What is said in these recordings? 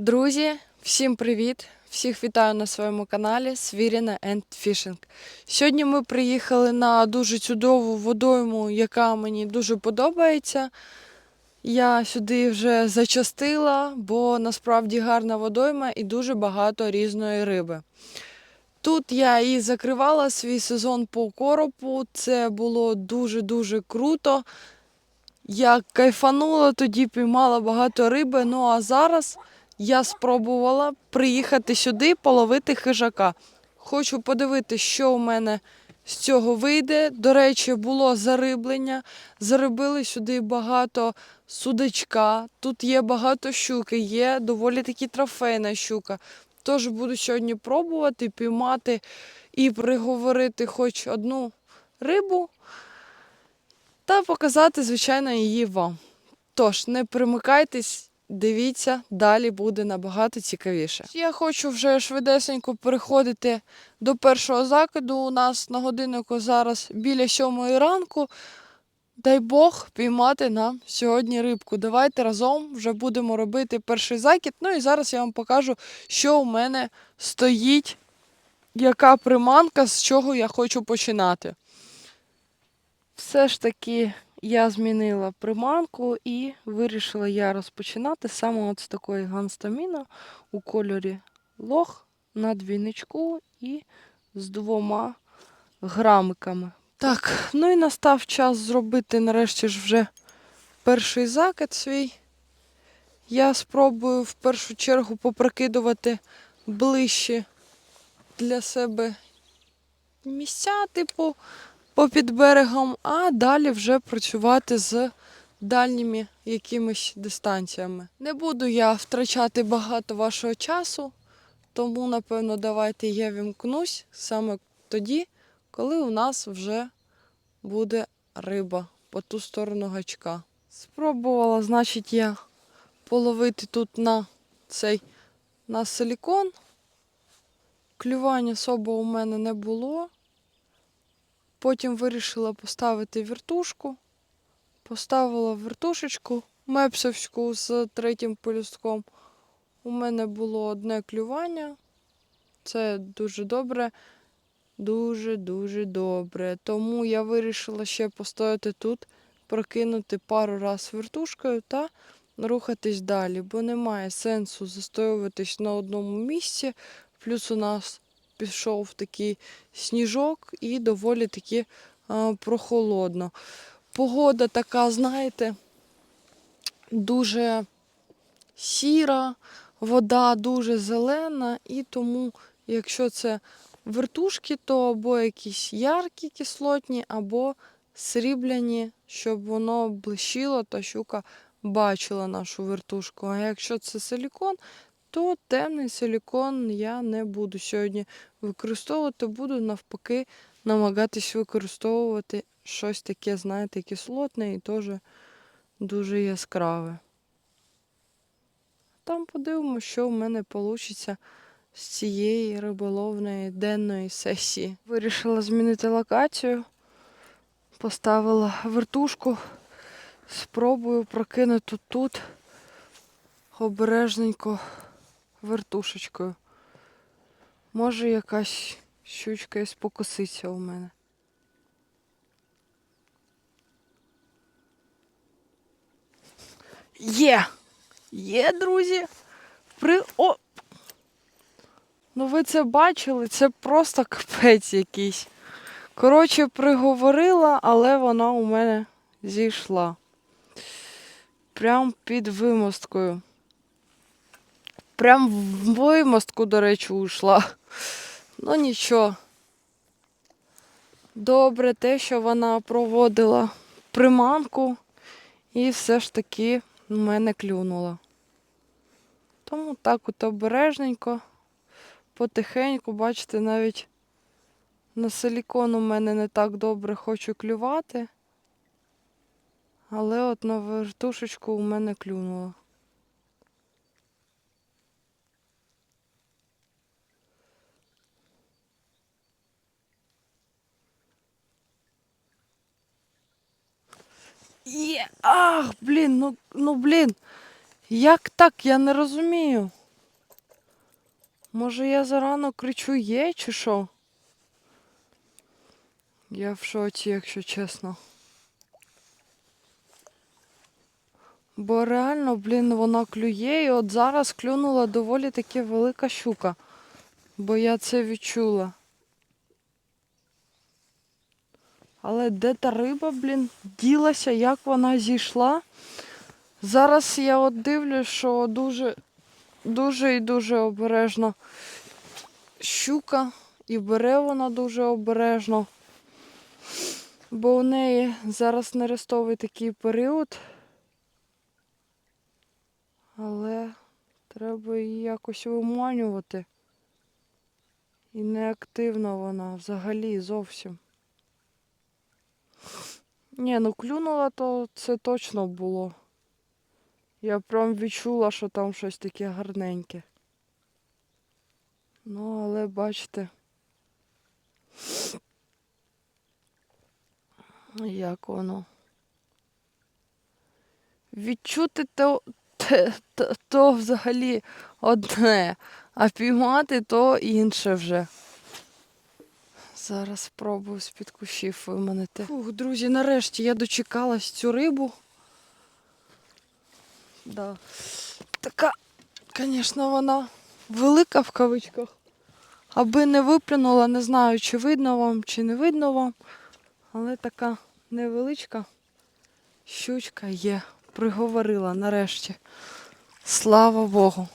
Друзі, всім привіт! Всіх вітаю на своєму каналі Свіріна Енд Фішинг. Сьогодні ми приїхали на дуже чудову водойму, яка мені дуже подобається. Я сюди вже зачастила, бо насправді гарна водойма і дуже багато різної риби. Тут я і закривала свій сезон по коропу. Це було дуже-дуже круто. Я кайфанула, тоді піймала багато риби. Ну а зараз я спробувала приїхати сюди, половити хижака. Хочу подивитися, що у мене з цього вийде. До речі, було зариблення. Зарибили сюди багато судачка. Тут є багато щуки, є доволі таки трофейна щука. Тож буду сьогодні пробувати піймати і приговорити хоч одну рибу та показати, звичайно, її вам. Тож, не примикайтесь, дивіться, далі буде набагато цікавіше. Я хочу вже швидесенько переходити до першого закиду. У нас на годиннику зараз біля сьомої ранку. Дай Бог піймати нам сьогодні рибку. Давайте разом вже будемо робити перший закид. Ну і зараз я вам покажу, що у мене стоїть, яка приманка, з чого я хочу починати. Все ж таки я змінила приманку і вирішила я розпочинати саме от з такої ганстаміна у кольорі лох на двійничку і з двома грамиками. Так, ну і настав час зробити нарешті ж вже перший закид свій. Я спробую в першу чергу попрокидувати ближче для себе місця, типу, попід берегом, а далі вже працювати з дальніми якимись дистанціями. Не буду я втрачати багато вашого часу, тому, напевно, давайте я вімкнусь саме тоді, коли у нас вже буде риба по ту сторону гачка. Спробувала, значить, я половити тут на цей на силікон. Клювання особо у мене не було. Потім вирішила поставити вертушку. Поставила вертушечку мепсовську з третім полюстком. У мене було одне клювання. Це дуже добре. Дуже-дуже добре. Тому я вирішила ще постояти тут, прокинути пару раз вертушкою та рухатись далі, бо немає сенсу застоюватись на одному місці. Плюс у нас пішов такий сніжок і доволі таки прохолодно. Погода така, знаєте, дуже сіра, вода дуже зелена, і тому, якщо це вертушки, то або якісь яркі кислотні, або срібляні, щоб воно блищило та щука бачила нашу вертушку. А якщо це силікон, то темний силікон я не буду сьогодні використовувати, буду навпаки намагатись використовувати щось таке, знаєте, кислотне і теж дуже яскраве. Там подивимося, що в мене вийде з цієї риболовної денної сесії. Вирішила змінити локацію, поставила вертушку, спробую прокинути тут обережненько вертушечкою. Може якась щучка спокуситься у мене. Є! Є, друзі! При... О! Ну ви це бачили, це просто капець якийсь. Коротше, приговорила, але вона у мене зійшла. Прям під вимосткою. Прям в вимостку, до речі, ушла. Ну нічого. Добре те, що вона проводила приманку і все ж таки в мене клюнула. Тому так от обережненько, потихеньку, бачите, навіть на силікон у мене не так добре хочу клювати. Але от на вертушечку у мене клюнуло. Є! Ах, блін, ну, ну блін. Як так? Я не розумію. Може я зарано кричу є чи що? Я в шоці, якщо чесно. Бо реально, блін, вона клює, і от зараз клюнула доволі таки велика щука. Бо я це відчула. Але де та риба, блін, ділася, як вона зійшла. Зараз я от дивлюсь, що дуже, дуже і дуже обережно щука, і бере вона дуже обережно. Бо у неї зараз нерестовий такий період. Але треба її якось виманювати. І неактивна вона взагалі зовсім. Ні, ну клюнула, то це точно було. Я прям відчула, що там щось таке гарненьке. Ну, але бачите. Як воно. Відчути то, те- то, то взагалі одне, а піймати то інше вже. Зараз спробую з-під кущів виманити. Фух, друзі, нарешті я дочекалась цю рибу. Да. Така, звісно, вона велика в кавичках. Аби не виплюнула, не знаю, чи видно вам, чи не видно вам. Але така невеличка щучка є. Приговорила нарешті. Слава Богу.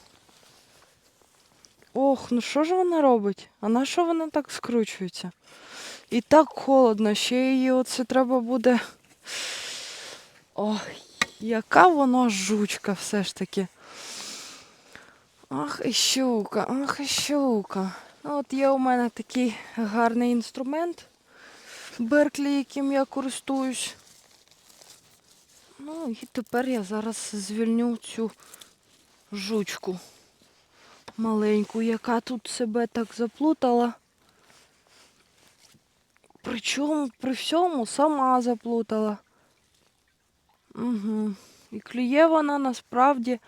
Ох, ну що ж вона робить? А на що вона так скручується? І так холодно, ще її оце треба буде. Ох, яка вона жучка все ж таки. Ах, і щука, ах, і щука. От є у мене такий гарний інструмент Берклі, яким я користуюсь. Ну і тепер я зараз звільню цю жучку маленьку, яка тут себе так заплутала. Причому при всьому сама заплутала. Угу. І клює вона насправді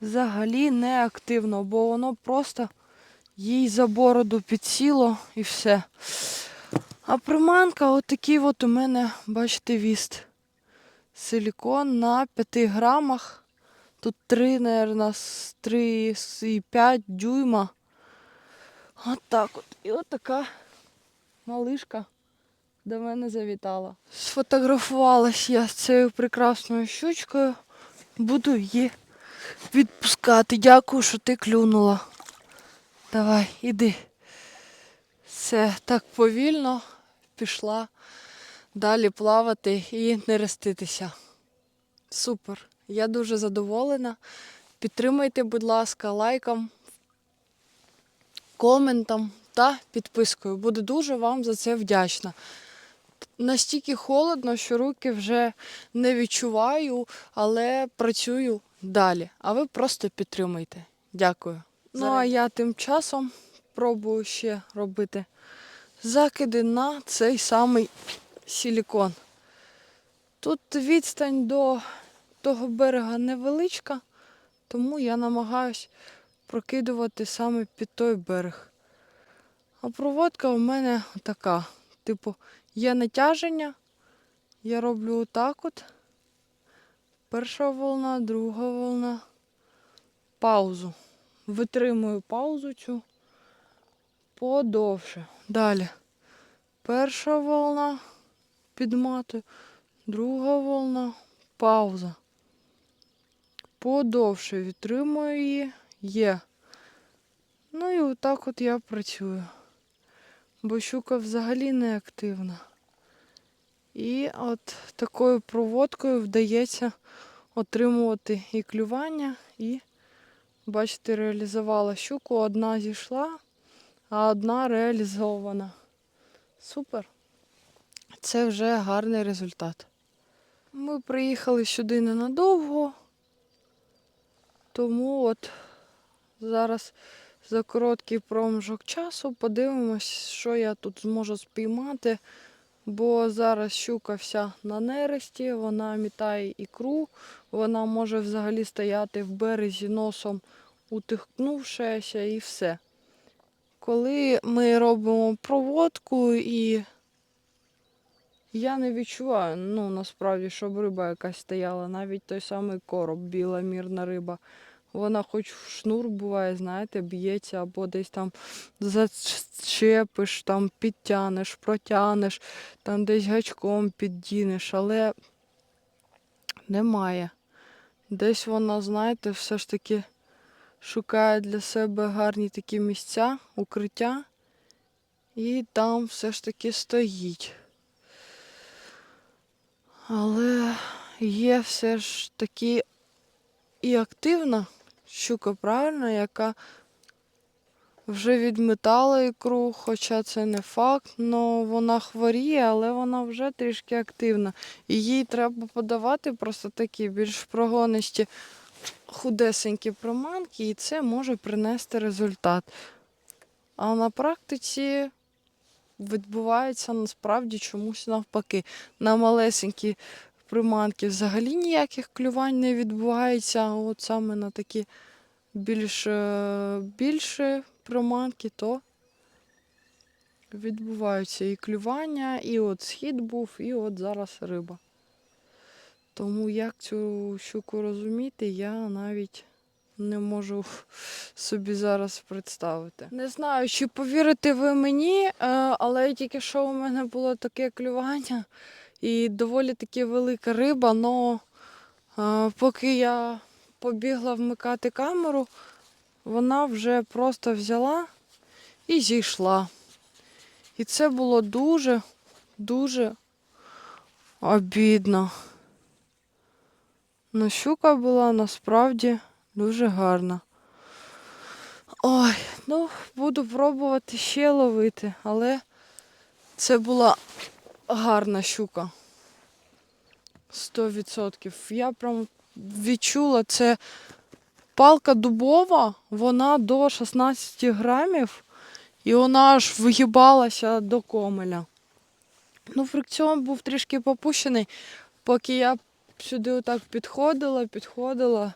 взагалі не активно, бо воно просто їй за бороду підсіло і все. А приманка отакий от у мене, бачите, віст. Силікон на 5 грамах. Тут 3, мабуть, 3,5 дюйма. От так от. І от така малишка до мене завітала. Сфотографувалась я з цією прекрасною щучкою. Буду її відпускати. Дякую, що ти клюнула. Давай, іди. Все, так повільно пішла далі плавати і нереститися. Супер. Я дуже задоволена. Підтримайте, будь ласка, лайком, коментом та підпискою. Буду дуже вам за це вдячна. Настільки холодно, що руки вже не відчуваю, але працюю далі. А ви просто підтримайте. Дякую. Ну а я тим часом пробую ще робити закиди на цей самий силікон. Тут відстань до того берега невеличка, тому я намагаюсь прокидувати саме під той берег. А проводка у мене така. Типу, є натяження, я роблю отак от. Перша волна, друга волна. Паузу. Витримую паузу цю подовше. Далі. Перша волна підматую, друга волна, пауза. Подовше відтримую її. Є. Ну і отак от я працюю. Бо щука взагалі не активна. І от такою проводкою вдається отримувати і клювання, і, бачите, реалізувала щуку. Одна зійшла, а одна реалізована. Супер. Це вже гарний результат. Ми приїхали сюди ненадовго, тому от зараз за короткий проміжок часу подивимось, що я тут зможу спіймати, бо зараз щука вся на нересті, вона мітає ікру, вона може взагалі стояти в березі носом утихнувшися і все. коли ми робимо проводку і я не відчуваю, ну насправді, щоб риба якась стояла, навіть той самий короб, біла мірна риба. Вона хоч в шнур буває, знаєте, б'ється або десь там зачепиш, там підтянеш, протянеш, там десь гачком піддінеш, але немає. Десь вона, знаєте, все ж таки шукає для себе гарні такі місця, укриття, і там все ж таки стоїть. Але є все ж таки і активна щука, правильно, яка вже відметала ікру, хоча це не факт, але вона хворіє, але вона вже трішки активна. І їй треба подавати просто такі більш прогонисті худесенькі приманки, і це може принести результат. А на практиці відбувається насправді чомусь навпаки. На малесенькі приманки взагалі ніяких клювань не відбувається. От саме на такі більш е, більші приманки, то відбуваються і клювання, і от схід був, і от зараз риба. Тому як цю щуку розуміти, я навіть не можу собі зараз представити. Не знаю, чи повірите ви мені, е, але тільки що у мене було таке клювання і доволі таки велика риба, але поки я побігла вмикати камеру, вона вже просто взяла і зійшла. І це було дуже, дуже обідно. Ну, щука була насправді дуже гарна. Ой, ну, буду пробувати ще ловити, але це була гарна щука. 100%. Я прям відчула, це палка дубова, вона до 16 грамів, і вона аж вигибалася до комеля. Ну, фрикціон був трішки попущений, поки я сюди отак підходила, підходила.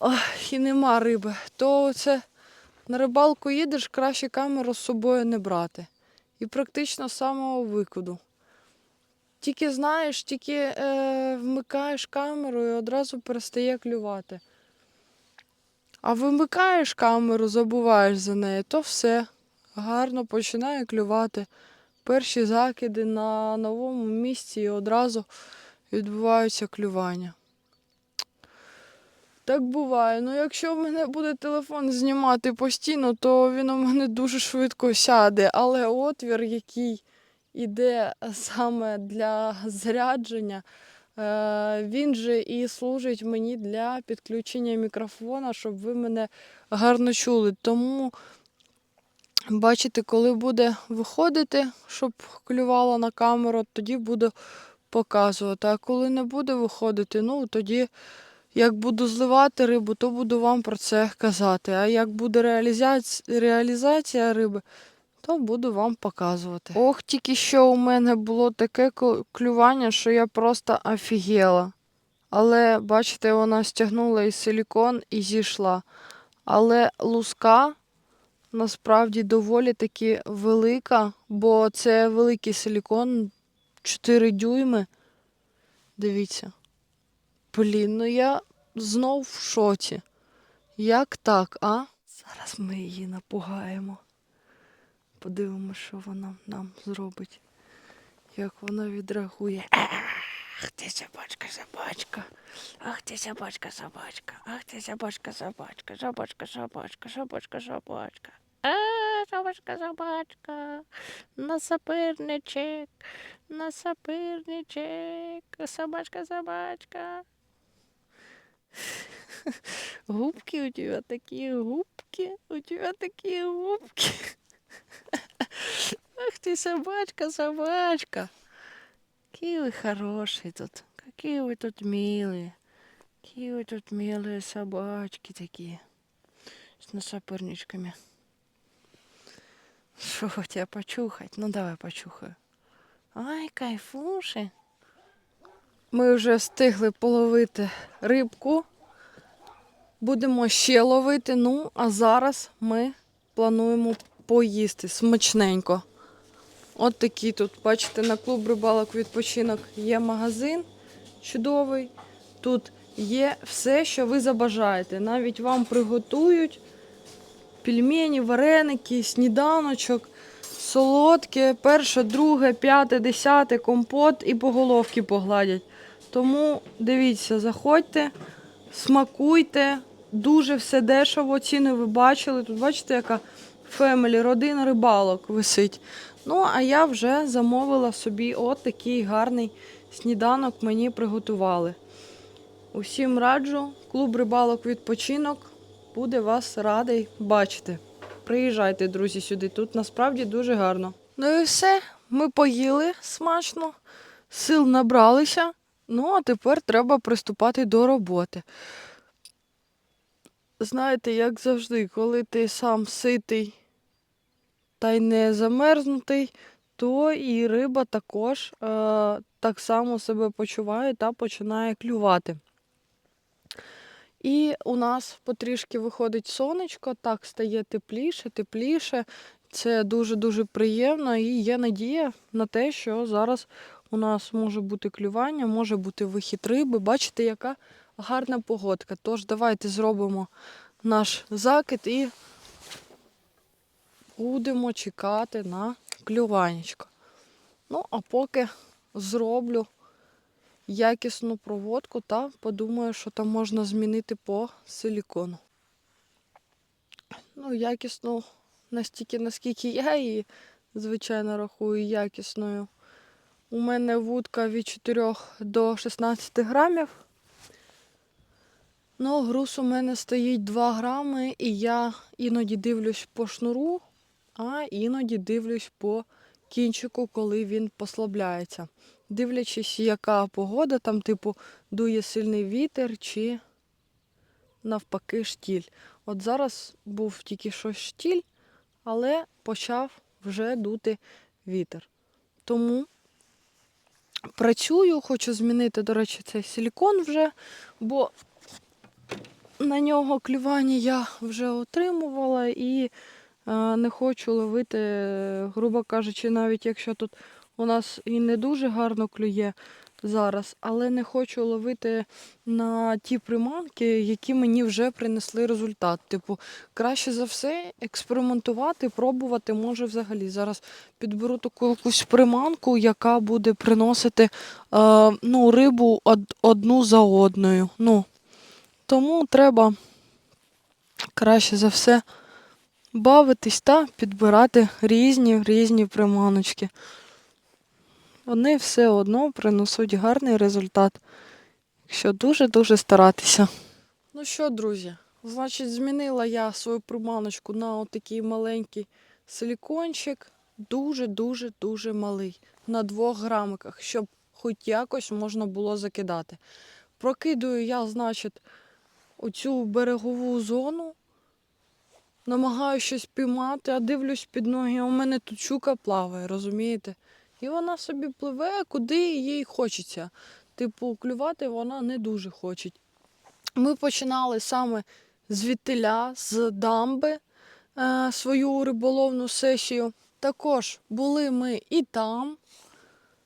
Ох, і нема риби. То це на рибалку їдеш, краще камеру з собою не брати. І практично з самого викиду. Тільки знаєш, тільки е, вмикаєш камеру і одразу перестає клювати. А вимикаєш камеру, забуваєш за неї, то все. Гарно починає клювати. Перші закиди на новому місці і одразу відбуваються клювання. Так буває. Ну, якщо в мене буде телефон знімати постійно, то він у мене дуже швидко сяде. Але отвір, який іде саме для зарядження, е, він же і служить мені для підключення мікрофона, щоб ви мене гарно чули. Тому, бачите, коли буде виходити, щоб клювало на камеру, тоді буду показувати. А коли не буде виходити, ну тоді. Як буду зливати рибу, то буду вам про це казати. А як буде реалізація, реалізація риби, то буду вам показувати. Ох, тільки що у мене було таке клювання, що я просто офігела. Але, бачите, вона стягнула і силікон і зійшла. Але луска насправді доволі таки велика, бо це великий силікон 4 дюйми. Дивіться. Блін, ну я знов в шоці. Як так, а? Зараз ми її напугаємо. Подивимося, що вона нам зробить. Як вона відреагує. Ах ти собачка, собачка. Ах ти собачка, собачка. Ах ти собачка, собачка. Собачка, собачка, собачка, собачка. А, собачка, собачка. На сапирничек. На сапирничек. Собачка, собачка. Губки у тебя такие губки, у тебя такие губки. Ах ты собачка, собачка. Какие вы хорошие тут, какие вы тут милые. Какие вы тут милые собачки такие. С насапырничками. Что, тебя почухать? Ну давай почухаю. Ай, кайфуши. Ми вже встигли половити рибку. Будемо ще ловити. Ну, а зараз ми плануємо поїсти смачненько. От такий тут, бачите, на клуб рибалок відпочинок є магазин чудовий. Тут є все, що ви забажаєте. Навіть вам приготують пельмені, вареники, сніданочок, солодке, перше, друге, п'яте, десяте, компот і по головки погладять. Тому дивіться, заходьте, смакуйте, дуже все дешево, ціни ви бачили. Тут бачите, яка фемелі, родина рибалок висить. Ну, а я вже замовила собі от такий гарний сніданок мені приготували. Усім раджу, клуб рибалок відпочинок буде вас радий бачити. Приїжджайте, друзі, сюди. Тут насправді дуже гарно. Ну і все. Ми поїли смачно, сил набралися. Ну, а тепер треба приступати до роботи. Знаєте, як завжди, коли ти сам ситий та й не замерзнутий, то і риба також е, так само себе почуває та починає клювати. І у нас потрішки виходить сонечко, так стає тепліше, тепліше. Це дуже-дуже приємно і є надія на те, що зараз у нас може бути клювання, може бути вихід риби. Бачите, яка гарна погодка. Тож давайте зробимо наш закид і будемо чекати на клюванечко. Ну, а поки зроблю якісну проводку та подумаю, що там можна змінити по силікону. Ну, якісну настільки, наскільки я її, звичайно, рахую якісною. У мене вудка від 4 до 16 грамів. Ну, груз у мене стоїть 2 грами, і я іноді дивлюсь по шнуру, а іноді дивлюсь по кінчику, коли він послабляється. Дивлячись, яка погода, там, типу, дує сильний вітер чи навпаки штіль. От зараз був тільки що штіль, але почав вже дути вітер. Тому працюю, хочу змінити, до речі, цей силікон вже, бо на нього клювання я вже отримувала і е, не хочу ловити, грубо кажучи, навіть якщо тут у нас і не дуже гарно клює зараз, але не хочу ловити на ті приманки, які мені вже принесли результат. Типу, краще за все експериментувати, пробувати може взагалі. Зараз підберу таку якусь приманку, яка буде приносити е, ну, рибу одну за одною. Ну, тому треба краще за все бавитись та підбирати різні різні приманочки. Вони все одно принесуть гарний результат, якщо дуже-дуже старатися. Ну що, друзі, значить, змінила я свою приманочку на отакий маленький силікончик, дуже-дуже-дуже малий, на двох грамиках, щоб хоч якось можна було закидати. Прокидую я, значить, оцю берегову зону, намагаюся щось піймати, а дивлюсь під ноги, у мене тут щука плаває, розумієте? І вона собі пливе, куди їй хочеться. Типу, клювати вона не дуже хоче. Ми починали саме звідтиля, з дамби е, свою риболовну сесію. Також були ми і там,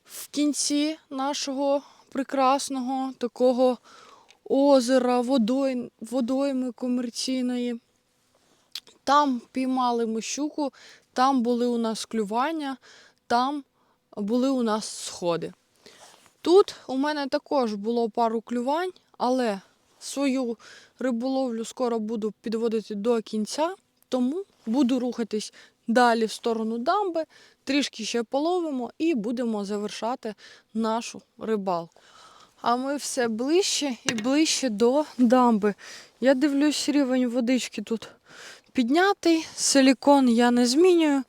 в кінці нашого прекрасного такого озера, водой, водойми комерційної. Там піймали ми щуку, там були у нас клювання, там були у нас сходи. Тут у мене також було пару клювань, але свою риболовлю скоро буду підводити до кінця, тому буду рухатись далі в сторону дамби, трішки ще половимо і будемо завершати нашу рибалку. А ми все ближче і ближче до дамби. Я дивлюсь, рівень водички тут піднятий, силікон я не змінюю.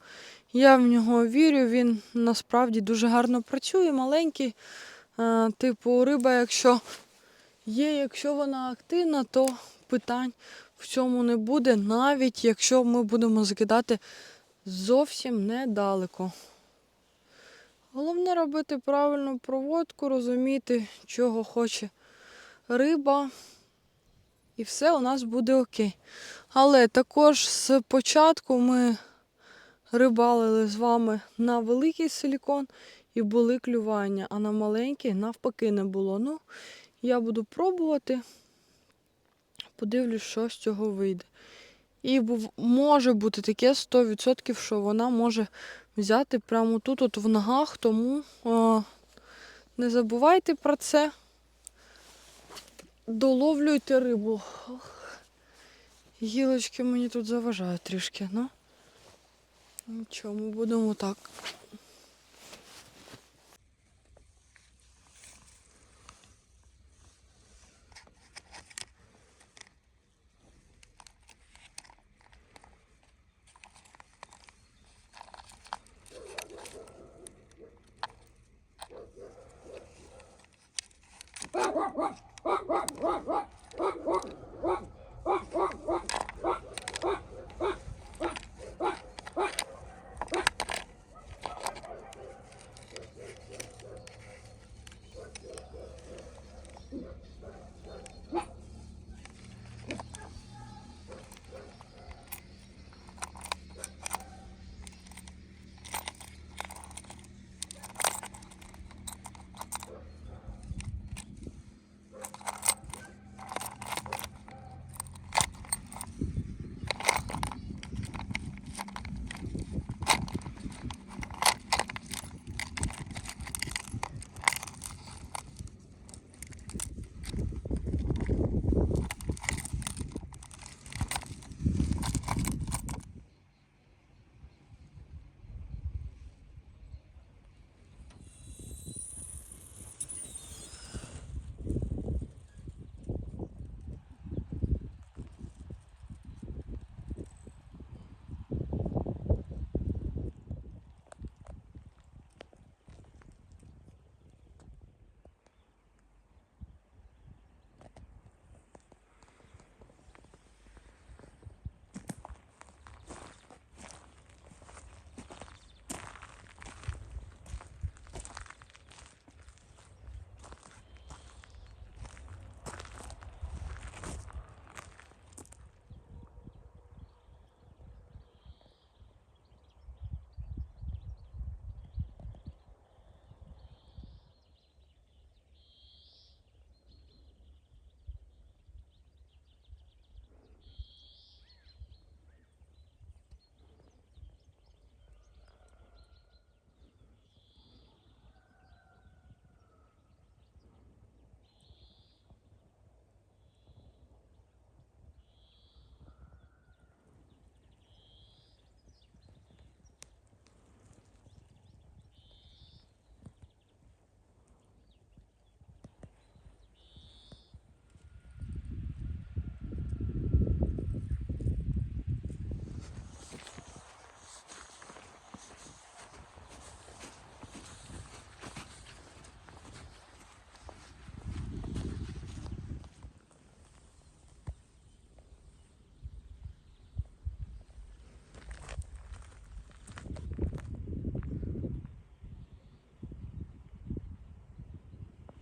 Я в нього вірю, він насправді дуже гарно працює, маленький. Е, Типу, риба, якщо є, якщо вона активна, то питань в цьому не буде, навіть якщо ми будемо закидати зовсім недалеко. Головне робити правильну проводку, розуміти, чого хоче риба. і все у нас буде окей. Але також з початку ми рибалили з вами на великий силікон і були клювання, а на маленький навпаки не було. Ну, я буду пробувати, подивлюсь, що з цього вийде. І може бути таке 100%, що вона може взяти прямо тут, от в ногах, тому о, не забувайте про це. Доловлюйте рибу. Гілочки мені тут заважають трішки, ну. Нічого, ми будемо так. What?